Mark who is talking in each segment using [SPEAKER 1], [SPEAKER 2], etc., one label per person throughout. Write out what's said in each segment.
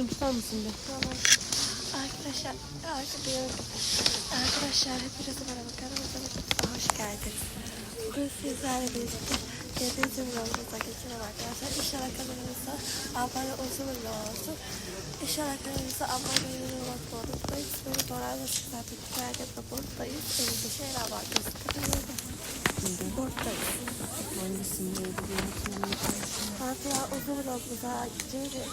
[SPEAKER 1] Aşkım tutar mısın bir?
[SPEAKER 2] Tamam. Arkadaşlar, arkadaşlar, arkadaşlar hepinize merhaba kanalımıza hoş geldiniz. Bugün sizlerle birlikte Gebrizim yolumuza geçelim arkadaşlar. İnşallah kanalımıza abone uzun olsun. İnşallah kanalımıza abone olmayı unutmayın. Beni Dorayla zaten Kayaket'le buradayız. Elimde şeyler var gözüküyor. Buradayız.
[SPEAKER 1] Bir unutmayayım.
[SPEAKER 2] Hatta uzun yolumuza gideceğiz.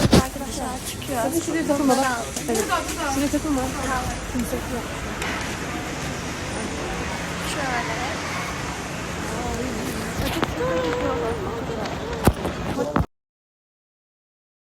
[SPEAKER 2] Arkadaşlar çıkıyor.
[SPEAKER 1] Hadi şuraya takılma bak. Evet. Şuraya takılma. Kimse yok.
[SPEAKER 2] Şöyle.